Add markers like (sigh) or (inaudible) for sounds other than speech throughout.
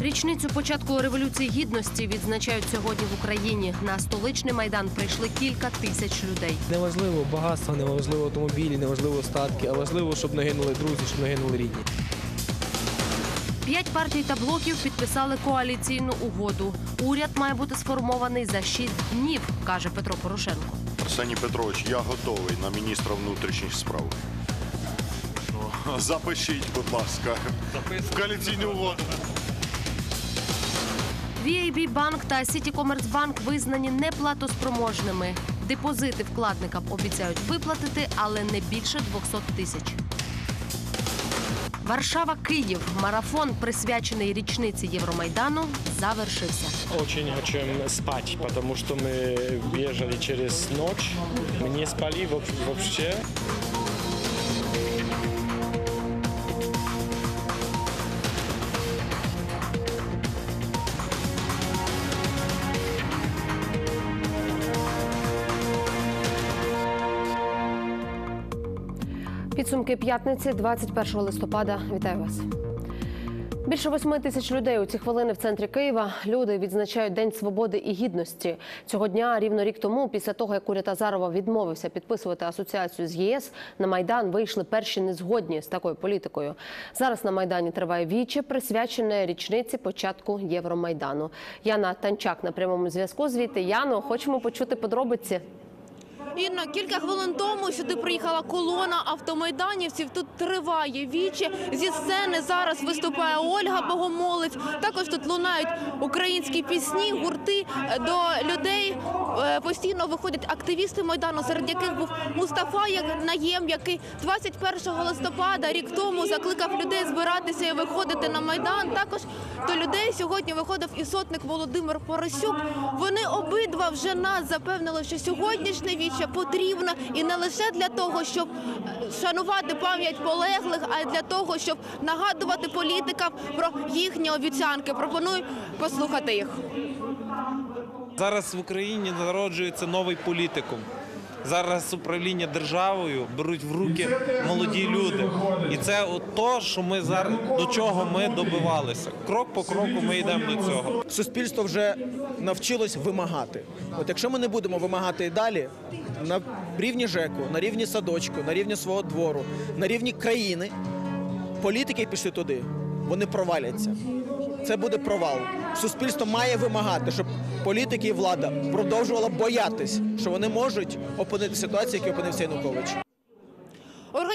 Річницю початку революції гідності відзначають сьогодні в Україні. На столичний майдан прийшли кілька тисяч людей. Неважливо багатство, неважливо автомобілі, неважливо статки, а важливо, щоб не гинули друзі, щоб не гинули рідні. П'ять партій та блоків підписали коаліційну угоду. Уряд має бути сформований за шість днів, каже Петро Порошенко. Арсеній Петрович, я готовий на міністра внутрішніх справ. Запишіть, будь ласка, в коаліційну угоду. VAB банк та Сітікомерцбанк визнані неплатоспроможними. Депозити вкладникам обіцяють виплатити, але не більше 200 тисяч. Варшава Київ. Марафон, присвячений річниці Євромайдану, завершився. Очень хотим спать, потому что мы бежали через ночь. Мы не спали воп- Підсумки п'ятниці, 21 листопада. Вітаю вас. Більше восьми тисяч людей у ці хвилини в центрі Києва. Люди відзначають День свободи і гідності. Цього дня, рівно рік тому, після того як уряд Азарова відмовився підписувати асоціацію з єС, на майдан вийшли перші незгодні з такою політикою. Зараз на майдані триває віче, присвячене річниці початку Євромайдану. Яна Танчак на прямому зв'язку. Звідти Яно, хочемо почути подробиці. Інно, кілька хвилин тому сюди приїхала колона автомайданівців. Тут триває віче. Зі сцени зараз виступає Ольга Богомолець. Також тут лунають українські пісні, гурти до людей. е, Постійно виходять активісти майдану, серед яких був Мустафа Наєм, який 21 листопада рік тому закликав людей збиратися і виходити на майдан. Також до людей сьогодні виходив і сотник Володимир Поросюк. Вони обидва вже нас запевнили, що сьогоднішнє віче потрібно і не лише для того, щоб е, шанувати пам'ять полеглих, а й для того, щоб нагадувати політикам про їхні обіцянки. Пропоную послухати їх. Зараз в Україні народжується новий політикум. Зараз управління державою беруть в руки молоді люди, і це от то, що ми зараз до чого ми добивалися. Крок по кроку ми йдемо до цього. суспільство вже навчилось вимагати. От якщо ми не будемо вимагати і далі на рівні ЖЕКу, на рівні садочку, на рівні свого двору, на рівні країни, політики пішли туди, вони проваляться. Це буде провал. Суспільство має вимагати, щоб політики і влада продовжувала боятись, що вони можуть опинити ситуацію, які опинився Янукович.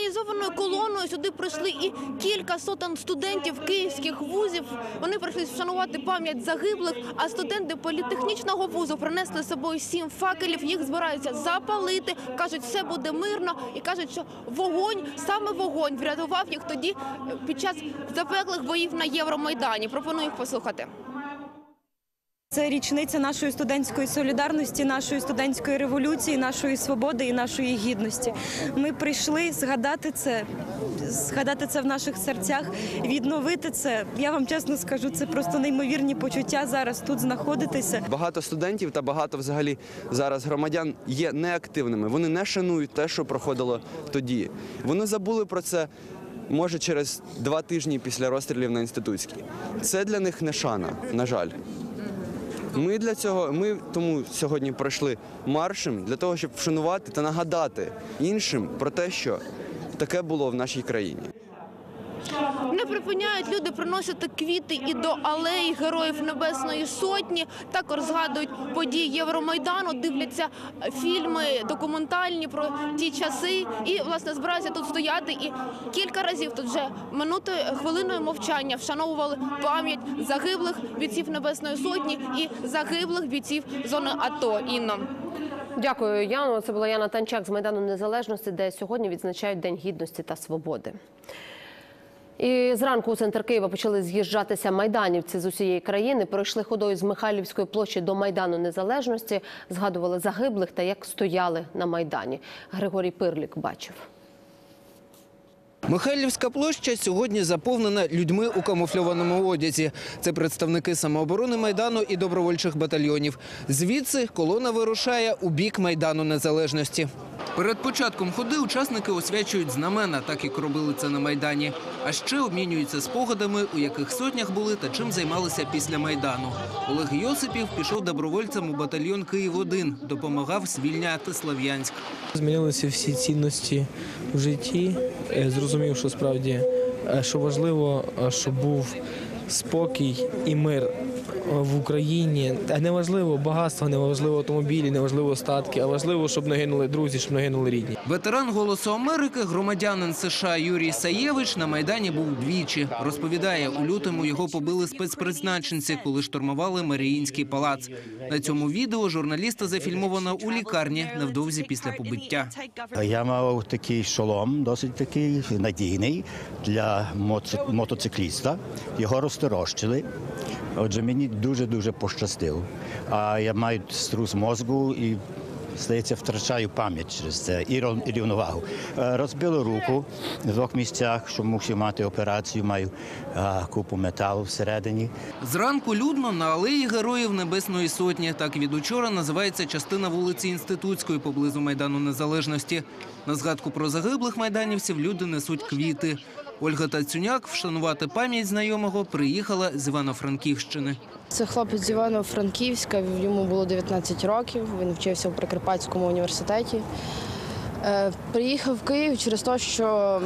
Організованою колоною сюди прийшли і кілька сотень студентів київських вузів. Вони прийшли вшанувати пам'ять загиблих. А студенти політехнічного вузу принесли з собою сім факелів. Їх збираються запалити. кажуть, все буде мирно, і кажуть, що вогонь, саме вогонь, врятував їх тоді під час запеклих боїв на Євромайдані. Пропоную їх послухати. Це річниця нашої студентської солідарності, нашої студентської революції, нашої свободи і нашої гідності. Ми прийшли згадати це, згадати це в наших серцях, відновити це. Я вам чесно скажу, це просто неймовірні почуття зараз тут знаходитися. Багато студентів та багато взагалі зараз громадян є неактивними. Вони не шанують те, що проходило тоді. Вони забули про це. Може, через два тижні після розстрілів на інститутській. Це для них не шана, на жаль. Ми для цього, ми тому сьогодні пройшли маршем для того, щоб вшанувати та нагадати іншим про те, що таке було в нашій країні. Не припиняють люди приносити квіти і до алеї Героїв Небесної Сотні. Також згадують події Євромайдану, дивляться фільми документальні про ті часи. І власне збираються тут стояти. І кілька разів тут вже минутою хвилиною мовчання вшановували пам'ять загиблих бійців Небесної Сотні і загиблих бійців зони АТО. Інно. Дякую, Яно. Це була Яна Танчак з Майдану Незалежності, де сьогодні відзначають День гідності та свободи. І зранку у центр Києва почали з'їжджатися майданівці з усієї країни. Пройшли ходою з Михайлівської площі до Майдану Незалежності, згадували загиблих та як стояли на майдані. Григорій Пирлік бачив. Михайлівська площа сьогодні заповнена людьми у камуфльованому одязі. Це представники самооборони майдану і добровольчих батальйонів. Звідси колона вирушає у бік майдану незалежності. Перед початком ходи учасники освячують знамена, так як робили це на майдані. А ще обмінюються спогадами, у яких сотнях були та чим займалися після майдану. Олег Йосипів пішов добровольцем у батальйон Київ 1 допомагав звільняти Слов'янськ. Змінилися всі цінності в житті. Е, Зрозумів, що справді е, що важливо, е, щоб був спокій і мир в Україні. Не важливо багатство, не важливо автомобілі, не важливо статки, а важливо, щоб не гинули друзі, щоб не гинули рідні. Ветеран «Голосу Америки», громадянин США Юрій Саєвич на Майдані був двічі. Розповідає, у лютому його побили спецпризначенці, коли штурмували Маріїнський палац. На цьому відео журналіста зафільмовано у лікарні невдовзі після побиття. Я мав такий шолом, досить такий надійний для мотоцикліста. Його розторощили. Отже, мені дуже-дуже пощастило. А я маю струс мозку і, здається, втрачаю пам'ять через це і рівновагу. Е, Розбило руку в двох місцях, що мусив мати операцію, маю купу металу всередині. Зранку людно на алеї Героїв Небесної Сотні. Так від учора називається частина вулиці Інститутської поблизу Майдану Незалежності. На згадку про загиблих майданівців люди несуть квіти. Ольга Тацюняк вшанувати пам'ять знайомого приїхала з Івано-Франківщини. Це хлопець з Івано-Франківська, йому було 19 років, він вчився в Прикарпатському університеті. Е, Приїхав в Київ через те, що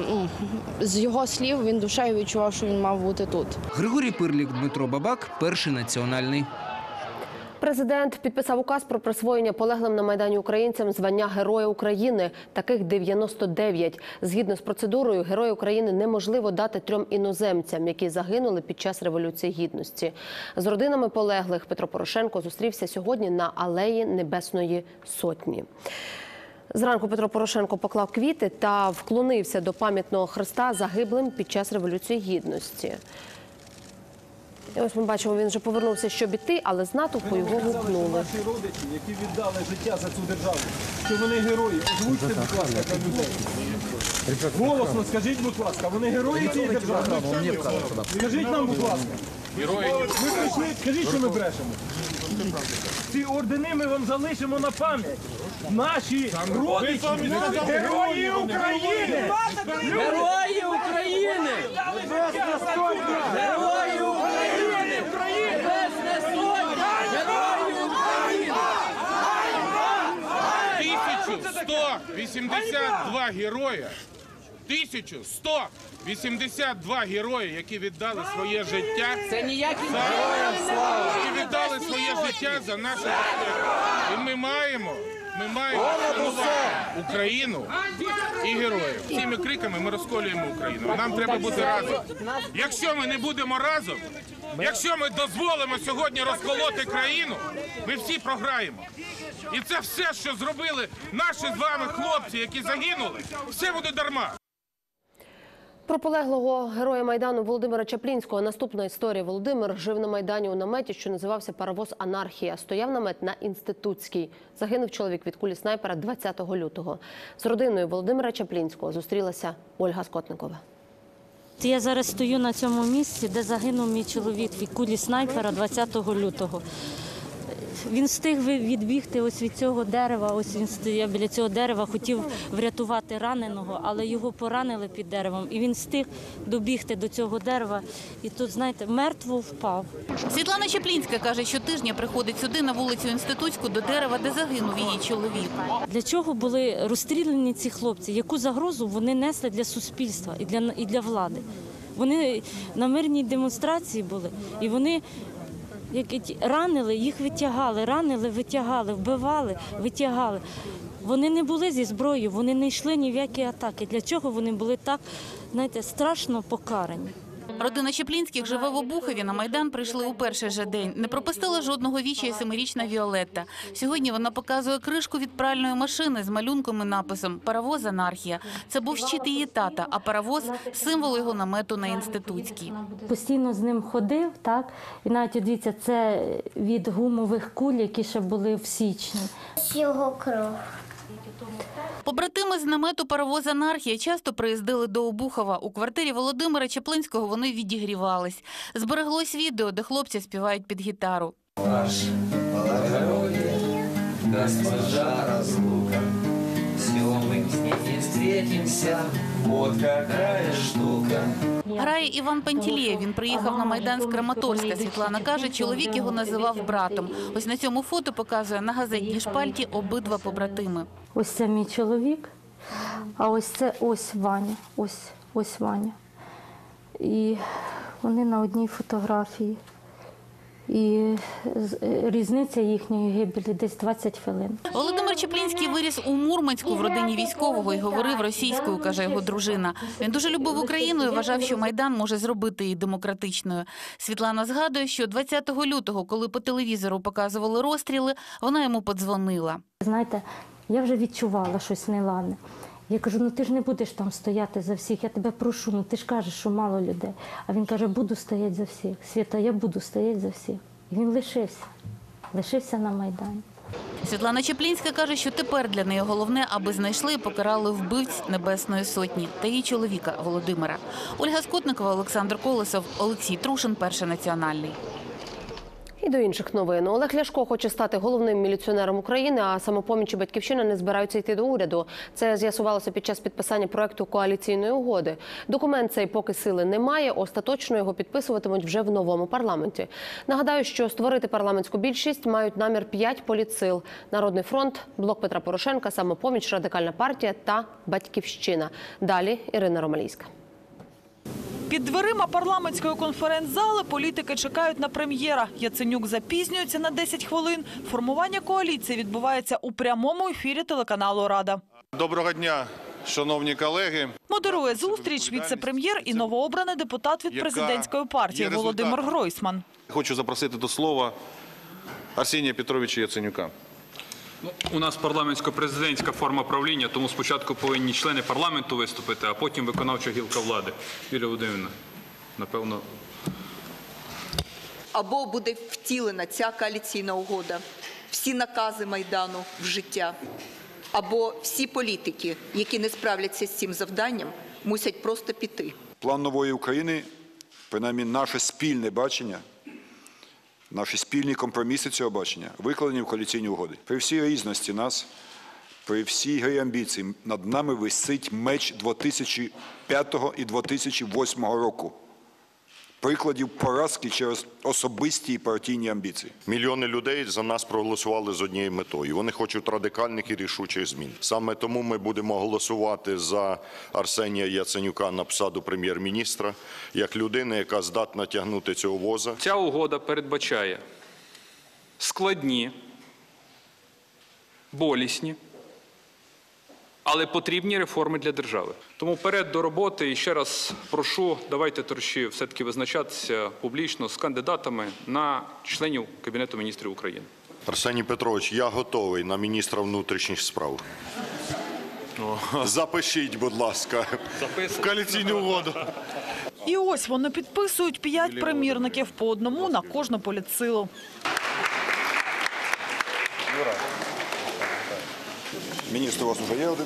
з його слів він душею відчував, що він мав бути тут. Григорій Пирлік, Дмитро Бабак, перший національний. Президент підписав указ про присвоєння полеглим на майдані українцям звання Героя України. Таких 99. Згідно з процедурою, Героя України неможливо дати трьом іноземцям, які загинули під час революції гідності. З родинами полеглих Петро Порошенко зустрівся сьогодні на алеї Небесної Сотні. Зранку Петро Порошенко поклав квіти та вклонився до пам'ятного хреста загиблим під час революції гідності. І ось ми бачимо, він вже повернувся, щоб іти, але з натовпу його гукнули. Наші родичі, які віддали життя за цю державу, що вони герої. Озвучте, будь ласка, для людей. Голосно скажіть, будь ласка, вони герої цієї держави. Скажіть нам, будь ласка. Ми прийшли, скажіть, що ми брешемо. Ці ордени ми вам залишимо на пам'ять. Наші родичі, герої України! Герої України! Герої України! 182 героя. 1182 герої, які віддали своє життя. Це ніякі які віддали своє життя за нашу. І ми маємо, ми маємо Україну і героїв. Цими криками ми розколюємо Україну. Нам треба бути разом. Якщо ми не будемо разом, якщо ми дозволимо сьогодні розколоти країну, ми всі програємо. І це все, що зробили наші з вами хлопці, які загинули, все буде дарма. Про полеглого героя майдану Володимира Чаплінського. Наступна історія. Володимир жив на майдані у наметі, що називався Паровоз Анархія. Стояв намет на інститутській. Загинув чоловік від кулі снайпера 20 лютого. З родиною Володимира Чаплінського зустрілася Ольга Скотникова. Я зараз стою на цьому місці, де загинув мій чоловік від кулі снайпера 20 лютого. Він встиг відбігти ось від цього дерева. Ось він стояв біля цього дерева, хотів врятувати раненого, але його поранили під деревом. І він встиг добігти до цього дерева. І тут, знаєте, мертво впав. Світлана Чаплінська каже, щотижня приходить сюди на вулицю Інститутську до дерева, де загинув її чоловік. Для чого були розстріляні ці хлопці? Яку загрозу вони несли для суспільства і для, і для влади? Вони на мирній демонстрації були, і вони як і ті- ранили, їх витягали, ранили, витягали, вбивали, витягали. Вони не були зі зброєю, вони не йшли ні в які атаки. Для чого вони були так, знаєте, страшно покарані? Родина Чеплінських живе в Обухові. На Майдан прийшли у перший же день. Не пропустила жодного віча семирічна Віолетта. Сьогодні вона показує кришку від пральної машини з малюнком і написом «Паровоз анархія». Це був щит її тата, а паровоз – символ його намету на Інститутській. Постійно з ним ходив, так? І навіть от дивіться, це від гумових куль, які ще були в січні. Його кров. Побратими з намету паровоз «Анархія» часто приїздили до Обухова. У квартирі Володимира Чаплинського вони відігрівались. Збереглось відео, де хлопці співають під гітару. Госпожа разлука, все мы с ней не встретимся, вот какая штука. Грає Іван Пантілєєв. Він приїхав на Майдан з Краматорська. Світлана каже, чоловік його називав братом. Ось на цьому фото показує на газетній шпальті обидва побратими. Ось це мій чоловік, а ось це ось Ваня. Ось, ось Ваня. І вони на одній фотографії. І різниця їхньої гибелі десь 20 хвилин. Володимир Чеплінський виріс у Мурманську в родині військового і говорив російською, каже його дружина. Він дуже любив Україну і вважав, що Майдан може зробити її демократичною. Світлана згадує, що 20 лютого, коли по телевізору показували розстріли, вона йому подзвонила. Знаєте, я вже відчувала щось неладне. Я кажу, ну ти ж не будеш там стояти за всіх, я тебе прошу, ну ти ж кажеш, що мало людей. А він каже, буду стояти за всіх. Свята, я буду стояти за всіх. І він лишився, лишився на Майдані. Світлана Чеплінська каже, що тепер для неї головне, аби знайшли і покарали вбивць Небесної Сотні та її чоловіка Володимира. Ольга Скотникова, Олександр Колесов, Олексій Трушин, Перший національний. І до інших новин. Олег Ляшко хоче стати головним міліціонером України, а самопоміч і батьківщина не збираються йти до уряду. Це з'ясувалося під час підписання проекту коаліційної угоди. Документ цей поки сили немає. Остаточно його підписуватимуть вже в новому парламенті. Нагадаю, що створити парламентську більшість мають намір п'ять політсил: Народний фронт, блок Петра Порошенка, самопоміч, радикальна партія та батьківщина. Далі Ірина Ромалійська. Під дверима парламентської конференц-зали політики чекають на прем'єра. Яценюк запізнюється на 10 хвилин. Формування коаліції відбувається у прямому ефірі телеканалу Рада. Доброго дня, шановні колеги. Модерує зустріч віце-прем'єр і новообраний депутат від президентської партії Володимир? Гройсман. Хочу запросити до слова Арсенія Петровича Яценюка. Ну, у нас парламентсько-президентська форма правління, тому спочатку повинні члени парламенту виступити, а потім виконавча гілка влади. Юлія Володимирівна, напевно, або буде втілена ця коаліційна угода, всі накази Майдану в життя, або всі політики, які не справляться з цим завданням, мусять просто піти. План нової України, принаймні наше спільне бачення, наші спільні компроміси цього бачення, викладені в коаліційні угоди. При всій різності нас, при всій грі амбіції над нами висить меч 2005 і 2008 року. Прикладів поразки через особисті і партійні амбіції. Мільйони людей за нас проголосували з однією метою. Вони хочуть радикальних і рішучих змін. Саме тому ми будемо голосувати за Арсенія Яценюка на посаду прем'єр-міністра як людини, яка здатна тягнути цього воза. ця угода передбачає складні, болісні, але потрібні реформи для держави. Тому перед до роботи і ще раз прошу, давайте торші все-таки визначатися публічно з кандидатами на членів Кабінету міністрів України. Арсеній Петрович, я готовий на міністра внутрішніх справ. Запишіть, будь ласка, в коаліційну угоду. І ось вони підписують п'ять примірників по одному на кожну політсилу. Міністр у вас вже є один?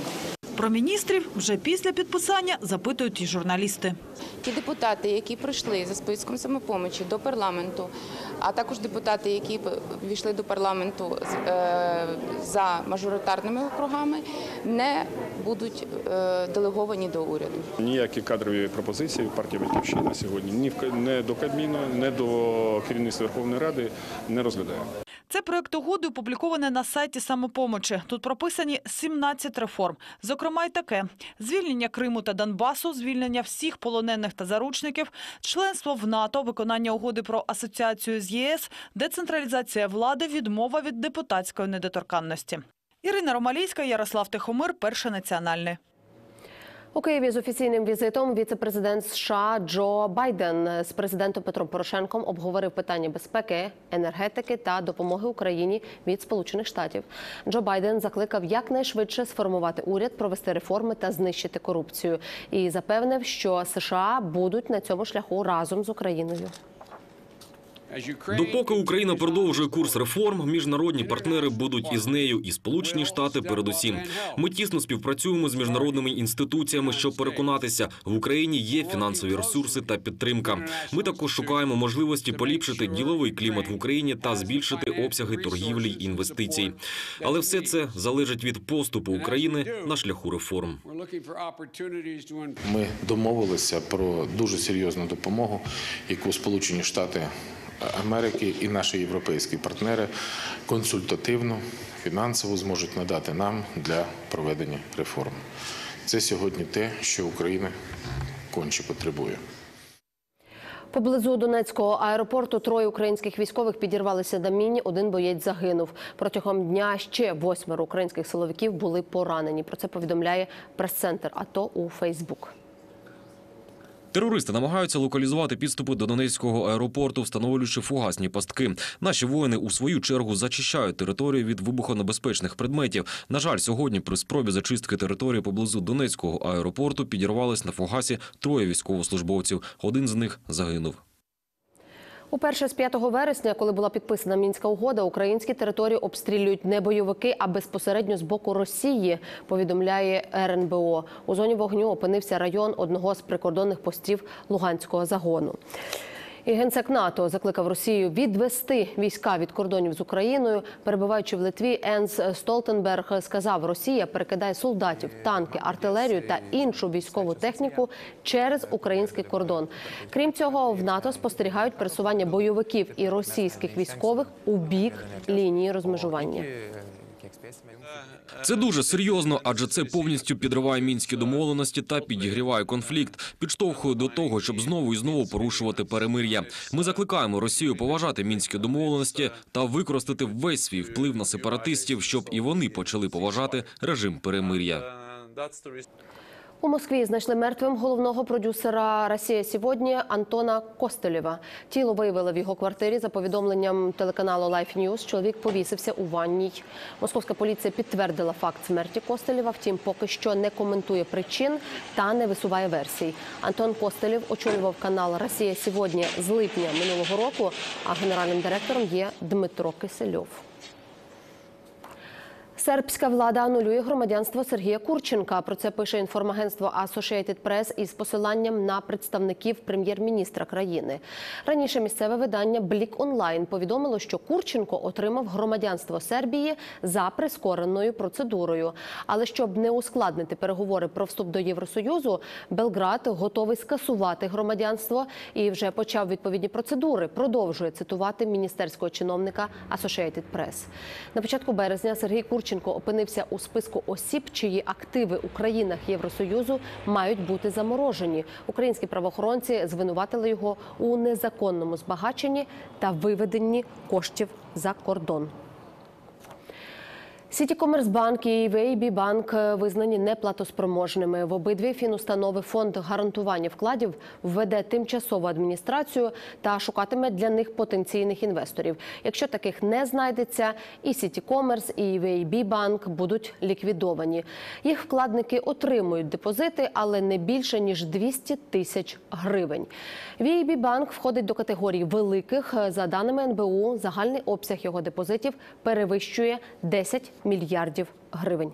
Про міністрів вже після підписання запитують і журналісти. Ті депутати, які прийшли за списком самопомочі до парламенту, а також депутати, які війшли до парламенту е, за мажоритарними округами, не будуть е, делеговані до уряду. Ніякі кадрові пропозиції партія Батьківщина сьогодні ні до Кабміну, не до керівництва Верховної Ради не розглядає. Це проект угоди опублікований на сайті самопомочі. Тут прописані 17 реформ. Зокрема, й таке: звільнення Криму та Донбасу, звільнення всіх полонених та заручників, членство в НАТО, виконання угоди про асоціацію з ЄС, децентралізація влади, відмова від депутатської недоторканності. Ірина Ромалійська, Ярослав Тихомир, перший національний. У Києві з офіційним візитом віце-президент США Джо Байден з президентом Петром Порошенком обговорив питання безпеки, енергетики та допомоги Україні від Сполучених Штатів. Джо Байден закликав якнайшвидше сформувати уряд, провести реформи та знищити корупцію. І запевнив, що США будуть на цьому шляху разом з Україною. Допоки Україна продовжує курс реформ, міжнародні партнери будуть із нею, і Сполучені Штати передусім. Ми тісно співпрацюємо з міжнародними інституціями, щоб переконатися, в Україні є фінансові ресурси та підтримка. Ми також шукаємо можливості поліпшити діловий клімат в Україні та збільшити обсяги торгівлі й інвестицій. Але все це залежить від поступу України на шляху реформ. Ми домовилися про дуже серйозну допомогу, яку Сполучені Штати Америки і наші європейські партнери консультативно, фінансово зможуть надати нам для проведення реформ. Це сьогодні те, що Україна конче потребує. Поблизу Донецького аеропорту троє українських військових підірвалися на міні. Один боєць загинув. Протягом дня ще восьмеро українських силовиків були поранені. Про це повідомляє прес-центр АТО у Фейсбук. Терористи намагаються локалізувати підступи до Донецького аеропорту, встановлюючи фугасні пастки. Наші воїни у свою чергу зачищають територію від вибухонебезпечних предметів. На жаль, сьогодні при спробі зачистки території поблизу Донецького аеропорту підірвались на фугасі троє військовослужбовців. Один з них загинув. Уперше з 5 вересня, коли була підписана мінська угода, українські території обстрілюють не бойовики, а безпосередньо з боку Росії. Повідомляє РНБО. У зоні вогню опинився район одного з прикордонних постів Луганського загону. І генсек НАТО закликав Росію відвести війська від кордонів з Україною. Перебуваючи в Литві, Енс Столтенберг сказав: Росія перекидає солдатів, танки, артилерію та іншу військову техніку через український кордон. Крім цього, в НАТО спостерігають пересування бойовиків і російських військових у бік лінії розмежування. Це дуже серйозно, адже це повністю підриває мінські домовленості та підігріває конфлікт, підштовхує до того, щоб знову і знову порушувати перемир'я. Ми закликаємо Росію поважати мінські домовленості та використати весь свій вплив на сепаратистів, щоб і вони почали поважати режим перемир'я. У Москві знайшли мертвим головного продюсера Росія сьогодні Антона Костелєва. Тіло виявили в його квартирі. За повідомленням телеканалу Life News, чоловік повісився у ванній. Московська поліція підтвердила факт смерті Костелєва. Втім, поки що не коментує причин та не висуває версій. Антон Костелєв очолював канал Росія сьогодні з липня минулого року. А генеральним директором є Дмитро Кисельов. Сербська влада анулює громадянство Сергія Курченка. Про це пише інформагентство Associated Press із посиланням на представників прем'єр-міністра країни. Раніше місцеве видання Блік Онлайн повідомило, що Курченко отримав громадянство Сербії за прискореною процедурою. Але щоб не ускладнити переговори про вступ до Євросоюзу, Белград готовий скасувати громадянство і вже почав відповідні процедури. Продовжує цитувати міністерського чиновника Associated Press. На початку березня Сергій Курченко опинився у списку осіб, чиї активи у країнах Євросоюзу мають бути заморожені. Українські правоохоронці звинуватили його у незаконному збагаченні та виведенні коштів за кордон. Сітікомерсбанк і VAB банк визнані неплатоспроможними. В обидві фінустанови фонд гарантування вкладів введе тимчасову адміністрацію та шукатиме для них потенційних інвесторів. Якщо таких не знайдеться, і Сітікомерс, і VAB банк будуть ліквідовані. Їх вкладники отримують депозити, але не більше ніж 200 тисяч гривень. VAB банк входить до категорії великих. За даними НБУ, загальний обсяг його депозитів перевищує 10 мільярдів гривень.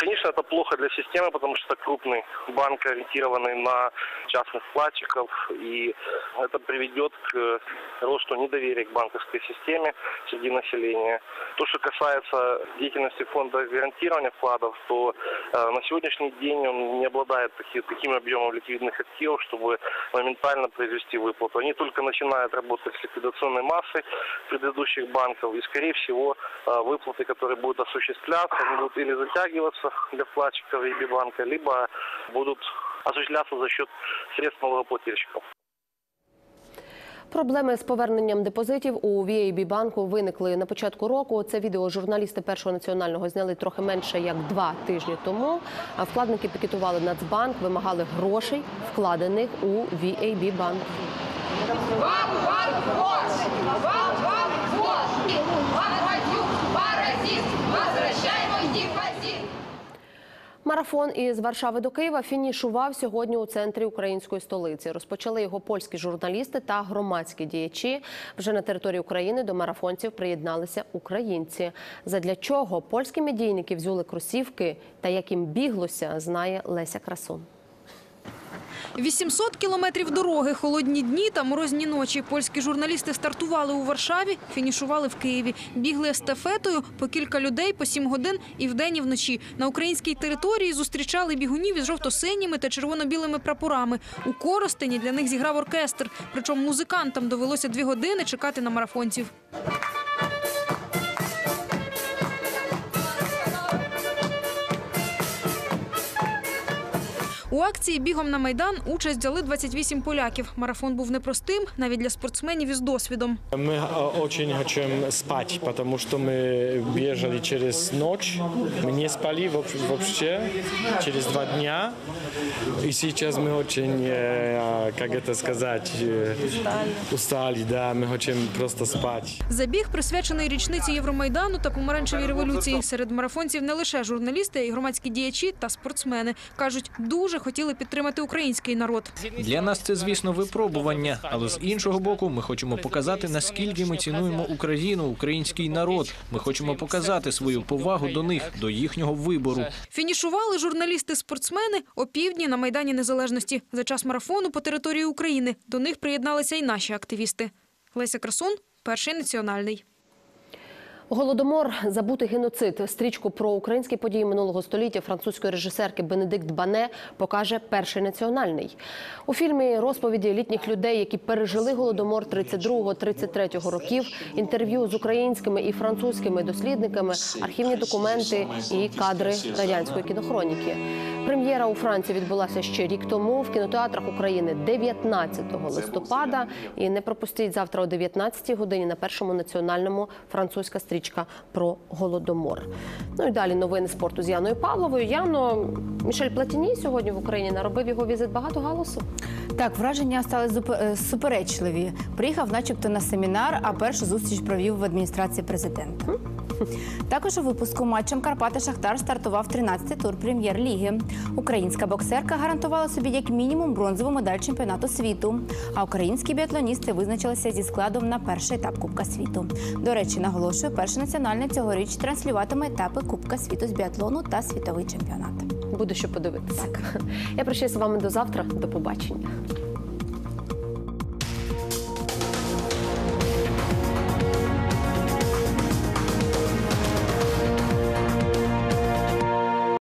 Конечно, это плохо для системы, потому что это крупный банк, ориентированный на частных вкладчиков, и это приведет к росту недоверия к банковской системе среди населения. То, что касается деятельности фонда гарантирования вкладов, то э, на сегодняшний день он не обладает таки, таким объемом ликвидных активов, чтобы моментально произвести выплату. Они только начинают работать с ликвидационной массой предыдущих банков, и, скорее всего, э, выплаты, которые будут осуществляться, они будут или затягиваться для вкладчиков или банка, либо будут осуществляться за счет средств налогоплательщиков. Проблеми з поверненням депозитів у VAB банку виникли на початку року. Це відео журналісти першого національного зняли трохи менше як два тижні тому. Вкладники пікетували Нацбанк, вимагали грошей, вкладених у VAB банк. Вам, вам, вход! Вам, вам, Марафон із Варшави до Києва фінішував сьогодні у центрі української столиці. Розпочали його польські журналісти та громадські діячі. Вже на території України до марафонців приєдналися українці. Задля чого польські медійники взяли кросівки та як їм біглося, знає Леся Красун. 800 кілометрів дороги, холодні дні та морозні ночі. Польські журналісти стартували у Варшаві, фінішували в Києві. Бігли естафетою по кілька людей по 7 годин і вдень, і вночі. На українській території зустрічали бігунів із жовто-синіми та червоно-білими прапорами. У Коростені для них зіграв оркестр. Причому музикантам довелося дві години чекати на марафонців. У акції бігом на майдан участь взяли 28 поляків. Марафон був непростим навіть для спортсменів із досвідом. Мы э, очень хотим спать, потому что мы бежали через ночь. Мы не спали воп- вообще через два дня. И сейчас мы очень, э, как это сказать, э, устали. Да, мы хотим просто спать. Забіг присвячений річниці Євромайдану та помаранчевій революції. Серед марафонців не лише журналісти, а й громадські діячі та спортсмени. Кажуть, дуже хотіли підтримати український народ. Для нас це, звісно, випробування, але з іншого боку, ми хочемо показати, наскільки ми цінуємо Україну, український народ. Ми хочемо показати свою повагу до них, до їхнього вибору. Фінішували журналісти-спортсмени о півдні на Майдані Незалежності. За час марафону по території України до них приєдналися й наші активісти. Леся Красун, перший національний. Голодомор забутий геноцид. Стрічку про українські події минулого століття французької режисерки Бенедикт Бане покаже перший національний. У фільмі розповіді літніх людей, які пережили голодомор 32-33 років, інтерв'ю з українськими і французькими дослідниками, архівні документи і кадри радянської кінохроніки. Прем'єра у Франції відбулася ще рік тому в кінотеатрах України 19 листопада. І не пропустіть завтра о 19 годині на першому національному французька стрічка про голодомор. Ну і далі новини спорту з Яною Павловою. Яно Мішель Платіні сьогодні в Україні наробив його візит багато галасу. Так, враження стали е, суперечливі. Приїхав, начебто, на семінар, а першу зустріч провів в адміністрації президента. (laughs) Також у випуску матчем Карпати Шахтар стартував 13-й тур прем'єр-ліги. Українська боксерка гарантувала собі як мінімум бронзову медаль чемпіонату світу. А українські біатлоністи визначилися зі складом на перший етап Кубка світу. До речі, наголошую, перший національний цьогоріч транслюватиме етапи Кубка світу з біатлону та світовий чемпіонат. Буде що подивитися. (laughs) Я прощаюся з вами до завтра. До побачення.